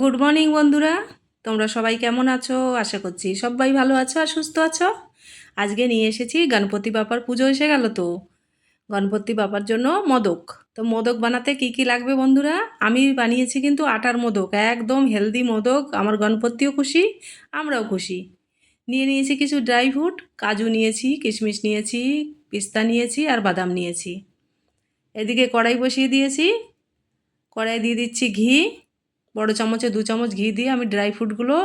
Good morning বন্ধুরা। তোমরা সবাই কেমন আছো? আশা করছি সবাই ভালো আছো আর সুস্থ আছো। আজকে নিয়ে এসেছি গণপতি বাবার পুজো এসে গেল তো। গণপতি বাবার জন্য মোদক। তো মোদক বানাতে কি কি লাগবে বন্ধুরা? আমি বানিয়েছি কিন্তু আটার মোদক। একদম হেলদি মোদক। আমার গণপতিও খুশি, আমরাও খুশি। নিয়ে নিয়েছি কিছু ড্রাই ফ্রুট কাজু নিয়েছি, কিশমিশ নিয়েছি, পিস্তা নিয়েছি আর বাদাম নিয়েছি। এদিকে কড়াই বসিয়ে দিয়েছি। কড়াই দিয়ে দিচ্ছি ঘি। বড় চামচে দু চামচ ঘি দিয়ে আমি ড্রাই ফ্রুটগুলো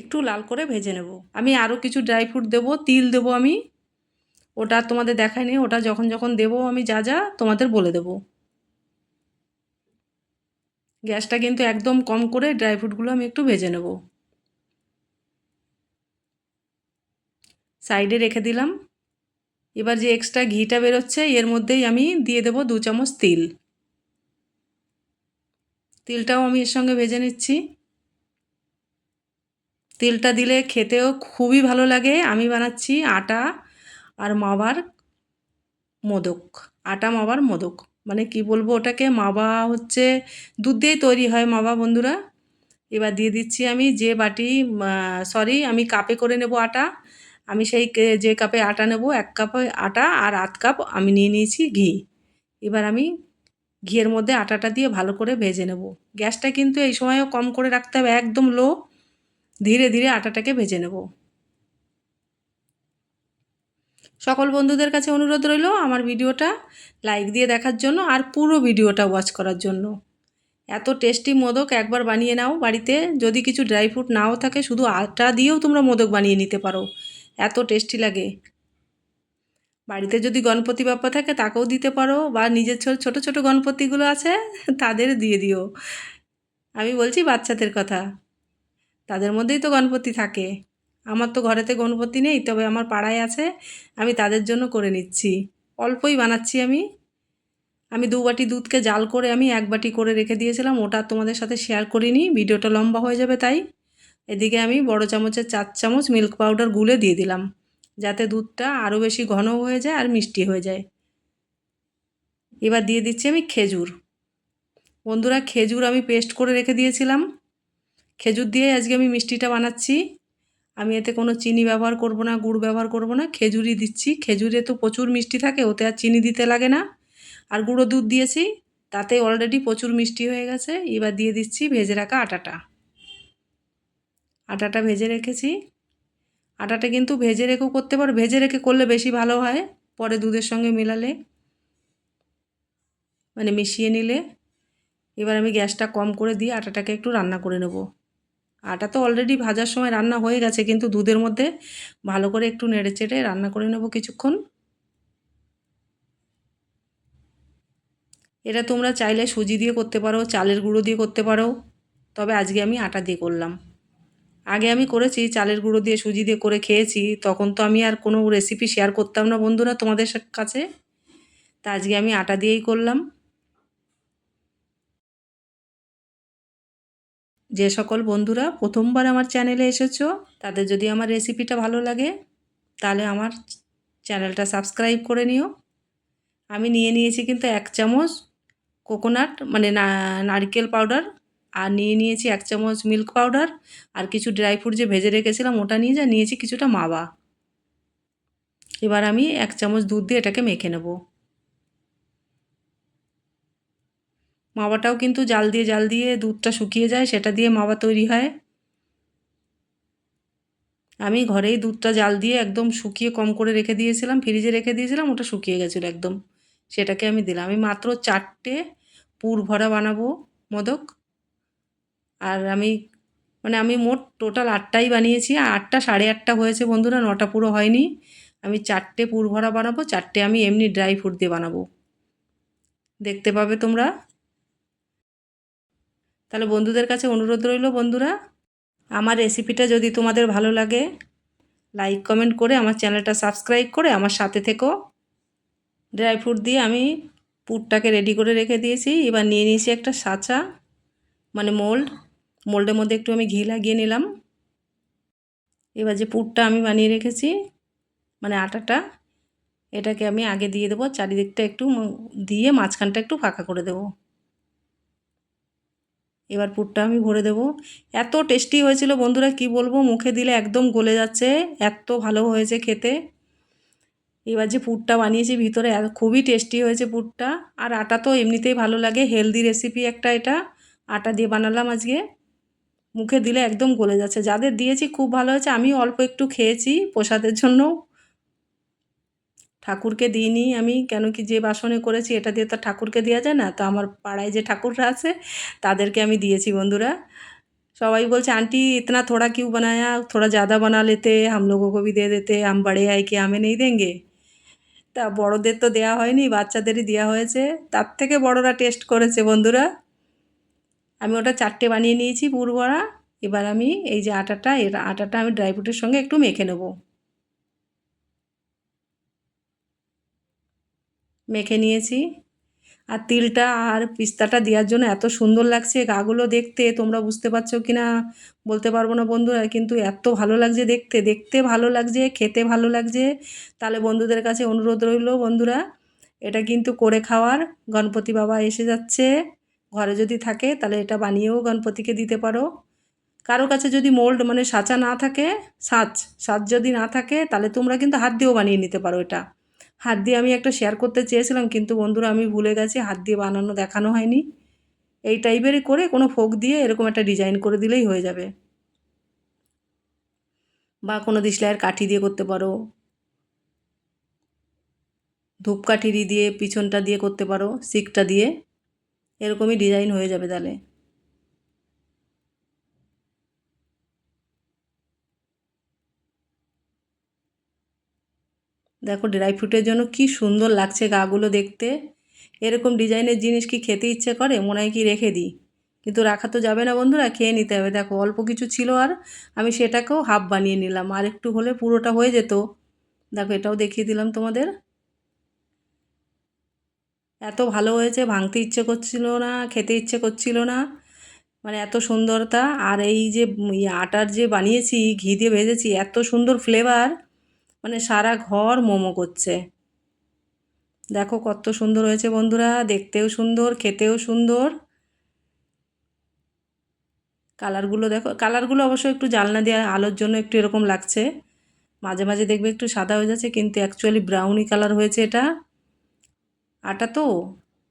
একটু লাল করে ভেজে নেব। আমি আরও কিছু ড্রাই ফ্রুট দেবো, তিল দেবো আমি। ওটা তোমাদের দেখায়নি ওটা যখন যখন দেবো আমি যা যা তোমাদের বলে দেবো। গ্যাসটা কিন্তু একদম কম করে ড্রাই ফ্রুটগুলো আমি একটু ভেজে নেব। সাইডে রেখে দিলাম। এবার যে এক্সট্রা ঘিটা বেরোচ্ছে, এর মধ্যেই আমি দিয়ে দেবো দু চামচ তিল। তিলটাও আমি এর সঙ্গে ভেজে নিচ্ছি। তিলটা দিলে খেতেও খুবই ভালো লাগে। আমি বানাচ্ছি আটা আর মাবার মোদক। আটা মাবার মোদক। মানে কি বলব, ওটাকে মাবা হচ্ছে, দুধ দিয়েই তৈরি হয় মাবা বন্ধুরা। এবার দিয়ে দিচ্ছি আমি যে বাটি সরি আমি কাপে করে নেব আটা। আমি সেই যে কাপে আটা নেব, এক কাপে আটা আর আধ কাপ আমি নিয়ে নিয়েছি ঘি। এবার আমি ঘিয়ের মধ্যে আটাটা দিয়ে ভালো করে ভেজে নেব। গ্যাসটা কিন্তু এই সময়ও কম করে রাখতে হবে, একদম লো। ধীরে ধীরে আটাটাকে ভেজে নেব। সকল বন্ধুদের কাছে অনুরোধ রইল আমার ভিডিওটা লাইক দিয়ে দেখার জন্য আর পুরো ভিডিওটা ওয়াচ করার জন্য। এত টেস্টি মোদক একবার বানিয়ে নাও বাড়িতে। যদি কিছু ড্রাই ফ্রুট নাও থাকে, শুধু আটা দিয়েও তোমরা মোদক বানিয়ে নিতে পারো। এত টেস্টি লাগে। বাড়িতে যদি গণপতি বাপ্পা থাকে তাকেও দিতে পারো বা নিজের ছোট ছোট গণপতিগুলো আছে, তাদের দিয়ে দিও। আমি বলছি বাচ্চাদের কথা। তাদের মধ্যেই তো গণপতি থাকে। আমার তো ঘরেতে গণপতি নেই, তবে আমার পাড়ায় আছে। আমি তাদের জন্য করে নিচ্ছি। অল্পই বানাচ্ছি আমি। আমি দু বাটি দুধকে জাল করে আমি এক বাটি করে রেখে দিয়েছিলাম। ওটা তোমাদের সাথে শেয়ার করিনি, ভিডিওটা লম্বা হয়ে যাবে তাই। এদিকে আমি বড় চামচের চার চামচ মিল্ক পাউডার গুলে দিয়ে দিলাম। যাতে দুধটা আরও বেশি ঘন হয়ে যায় আর মিষ্টি হয়ে যায়। এবার দিয়ে দিচ্ছি আমি খেজুর। বন্ধুরা, খেজুর আমি পেস্ট করে রেখে দিয়েছিলাম। খেজুর দিয়ে আজকে আমি মিষ্টিটা বানাচ্ছি। আমি এতে কোনো চিনি ব্যবহার করব না, গুড় ব্যবহার করব না। খেজুরই দিচ্ছি। খেজুরে তো প্রচুর মিষ্টি থাকে, ওতে আর চিনি দিতে লাগে না। আর গুঁড়ো দুধ দিয়েছি, তাতে অলরেডি প্রচুর মিষ্টি হয়ে গেছে। এবার দিয়ে দিচ্ছি ভেজে রাখা আটাটা। আটাটা ভেজে রেখেছি। আটাটা কিন্তু ভেজে রেখেও করতে পারো। ভেজে রেখে করলে বেশি ভালো হয়, পরে দুধের সঙ্গে মেলালে। মানে মিশিয়ে নিলে। এবার আমি গ্যাসটা কম করে দিয়ে আটাটাকে একটু রান্না করে নেব। আটা তো অলরেডি ভাজার সময় রান্না হয়ে গেছে, কিন্তু দুধের মধ্যে ভালো করে একটু নেড়ে চেড়ে রান্না করে নেব কিছুক্ষণ। এটা তোমরা চাইলে সুজি দিয়ে করতে পারো, চালের গুঁড়ো দিয়ে করতে পারো। তবে আজকে আমি আটা দিয়ে করলাম। আগে আমি করেছি, চালের গুঁড়ো দিয়ে সুজি দিয়ে করে খেয়েছি। তখন তো আমি আর কোনো রেসিপি শেয়ার করতাম না বন্ধুরা তোমাদের কাছে। তা আজকে আমি আটা দিয়েই করলাম। যে সকল বন্ধুরা প্রথমবার আমার চ্যানেলে এসেছ, তাদের যদি আমার রেসিপিটা ভালো লাগে, তাহলে আমার চ্যানেলটা সাবস্ক্রাইব করে নিও। আমি নিয়ে নিয়েছি কিন্তু এক চামচ কোকোনাট মানে না, নারকেল পাউডার আর নিয়ে নিয়েছি এক চামচ মিল্ক পাউডার আর কিছু ড্রাই ফ্রুট যে ভেজে রেখেছিলাম ওটা নিয়ে যা, নিয়েছি কিছুটা মাবা এবার আমি এক চামচ দুধ দিয়ে এটাকে মেখে নেব। মাবাটাও কিন্তু জাল দিয়ে জাল দিয়ে দুধটা শুকিয়ে যায়, সেটা দিয়ে মাবা তৈরি হয়। আমি ঘরেই দুধটা জাল দিয়ে একদম শুকিয়ে কম করে রেখে দিয়েছিলাম, ফ্রিজে রেখে দিয়েছিলাম, ওটা শুকিয়ে গেছিল একদম। সেটাকে আমি দিলাম। আমি মাত্র চারটে পুর ভরা বানাবো, মোদক। আর আমি মানে আমি মোট টোটাল আটটাই বানিয়েছি আটটা সাড়ে আটটা হয়েছে বন্ধুরা, নটা পুরো হয়নি। আমি চারটে পুরভরা বানাবো, চারটে আমি এমনি ড্রাই ফ্রুট দিয়ে বানাবো। দেখতে পাবে তোমরা। তাহলে বন্ধুদের কাছে অনুরোধ রইল বন্ধুরা, আমার রেসিপিটা যদি তোমাদের ভালো লাগে লাইক কমেন্ট করে আমার চ্যানেলটা সাবস্ক্রাইব করে আমার সাথে থেকো। ড্রাই ফ্রুট দিয়ে আমি পুরটাকে রেডি করে রেখে দিয়েছি। এবার নিয়ে নিয়েছি একটা সাঁচা মানে মোল্ড মোল্ডের মধ্যে একটু আমি ঘি লাগিয়ে নিলাম। এবার যে পুরটা আমি বানিয়ে রেখেছি মানে আটাটা, এটাকে আমি আগে দিয়ে দেবো, চারিদিকটা একটু দিয়ে মাঝখানটা একটু ফাঁকা করে দেবো। এবার পুরটা আমি ভরে দেব। এত টেস্টি হয়েছিল বন্ধুরা, কি বলব, মুখে দিলে একদম গলে যাচ্ছে, এত ভালো হয়েছে খেতে। এবার যে পুরটা বানিয়েছি ভিতরে খুবই টেস্টি হয়েছে পুরটা। আর আটা তো এমনিতেই ভালো লাগে, হেলদি রেসিপি একটা এটা। আটা দিয়ে বানালাম আজকে। মুখে দিলে একদম গলে যাচ্ছে যাদের দিয়েছি খুব ভালো হয়েছে আমি অল্প একটু খেয়েছি প্রসাদের জন্য ঠাকুরকে দিইনি আমি কেন কি যে বাসনে করেছি এটা দিয়ে তো ঠাকুরকে দেওয়া যায় না তো আমার পাড়ায় যে ঠাকুররা আছে তাদেরকে আমি দিয়েছি বন্ধুরা সবাই বলছে আন্টি ইতনা থোড়া কিউ বানায়া থোড়া ज़्यादा बना लेते हम लोगों को भी दे देते हम बड़े आए कि हमें नहीं देंगे তা বড়দের তো দেওয়া হয়নি বাচ্চাদেরই দেওয়া হয়েছে তার থেকে বড়রা টেস্ট করেছে বন্ধুরা আমি ওটা চারটে বানিয়ে নিয়েছি, পুর বড়া। এবার আমি এই যে আটাটা, এর আটাটা আমি ড্রাই ফ্রুটের সঙ্গে একটু মেখে নেব। মেখে নিয়েছি। আর তিলটা আর পিস্তাটা দেওয়ার জন্য এত সুন্দর লাগছে, গাগুলো দেখতে, তোমরা বুঝতে পারছ কি না? বলতে পারব না বন্ধুরা, কিন্তু এত ভালো লাগছে দেখতে দেখতে ভালো লাগছে, খেতে ভালো লাগছে। তাহলে বন্ধুদের কাছে অনুরোধ রইল বন্ধুরা, এটা কিন্তু করে খাওয়ার। গণপতি বাবা এসে যাচ্ছে। ঘরে যদি থাকে, তাহলে এটা বানিয়েও গণপতিকে দিতে পারো। কারও কাছে যদি মোল্ড মানে সাঁচা না থাকে, সাঁচ সাঁচ যদি না থাকে, তাহলে তোমরা কিন্তু হাত দিয়েও বানিয়ে নিতে পারো এটা। হাত দিয়ে আমি একটা শেয়ার করতে চেয়েছিলাম, কিন্তু বন্ধুরা আমি ভুলে গেছি, হাত দিয়ে বানানো দেখানো হয়নি। এই টাইপেরই করে কোনো ফোক দিয়ে এরকম একটা ডিজাইন করে দিলেই হয়ে যাবে। বা কোনো দিশলাইয়ের কাঠি দিয়ে করতে পারো। ধূপকাঠিরি দিয়ে, পিছনটা দিয়ে করতে পারো সিকটা দিয়ে। এরকমই ডিজাইন হয়ে যাবে তাহলে। দেখো ড্রাই ফ্রুটের জন্য কি সুন্দর লাগছে গাগুলো দেখতে। এরকম ডিজাইনের জিনিস কি খেতে ইচ্ছে করে? মনে হয় কি রেখে দিই। কিন্তু রাখা তো যাবে না বন্ধুরা, খেয়ে নিতে হবে। দেখো অল্প কিছু ছিল আর আমি সেটাকেও হাফ বানিয়ে নিলাম। আর একটু হলে পুরোটা হয়ে যেত। দেখো এটাও দেখিয়ে দিলাম তোমাদের। এত ভালো হয়েছে, ভাঙতে ইচ্ছে করছিল না, খেতে ইচ্ছে করছিল না। মানে এত সুন্দরতা আর এই যে আটার যে বানিয়েছি, ঘি দিয়ে ভেজেছি, এত সুন্দর ফ্লেভার মানে সারা ঘর মোমো করছে। দেখো কত সুন্দর হয়েছে বন্ধুরা, দেখতেও সুন্দর, খেতেও সুন্দর। কালারগুলো দেখো কালারগুলো অবশ্য একটু জালনা দেওয়া আলোর জন্য একটু এরকম লাগছে। মাঝে মাঝে দেখবে একটু সাদা হয়ে যাচ্ছে, কিন্তু অ্যাকচুয়ালি ব্রাউনি কালার হয়েছে এটা। আটা তো?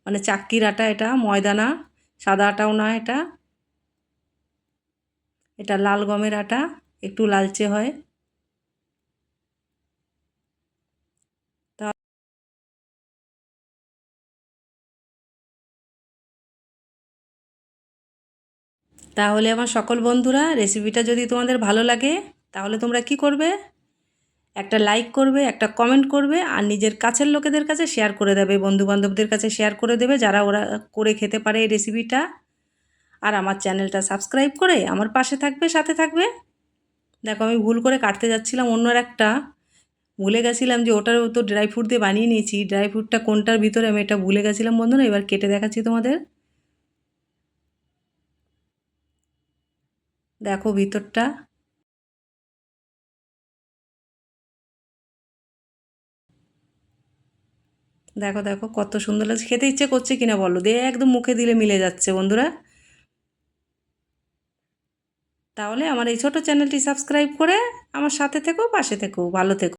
মানে চাক্কির আটা এটা, ময়দানা, সাদা আটাও না এটা? এটা লাল গমের আটা, একটু লালচে হয়। তাহলে আমার সকল বন্ধুরা রেসিপিটা যদি তোমাদের ভালো লাগে, তাহলে তোমরা কি করবে? একটা লাইক করবে, একটা কমেন্ট করবে আর নিজের কাছের লোকেদের কাছে শেয়ার করে দেবে, বন্ধুবান্ধবদের কাছে শেয়ার করে দেবে যারা ওরা করে খেতে পারে এই রেসিপিটা আর আমার চ্যানেলটা সাবস্ক্রাইব করে আমার পাশে থাকবে, সাথে থাকবে। দেখো আমি ভুল করে কাটতে যাচ্ছিলাম অন্যর একটা। ভুলে গেছিলাম যে ওটার তো ড্রাই ফ্রুট দিয়ে বানিয়ে নিয়েছি। ড্রাই ফ্রুটটা কোনটার ভিতরে আমি এটা ভুলে গেছিলাম বন্ধুরা, এবার কেটে দেখাচ্ছি তোমাদের। দেখো ভিতরটা। দেখো দেখো, কত সুন্দর লাগছে। খেতে ইচ্ছে করছে কিনা বলো? দিয়ে একদম মুখে দিলে মিলে যাচ্ছে, বন্ধুরা। তাহলে আমার এই ছোট চ্যানেলটি সাবস্ক্রাইব করে আমার সাথে থেকো, পাশে থেকো, ভালো থেকো।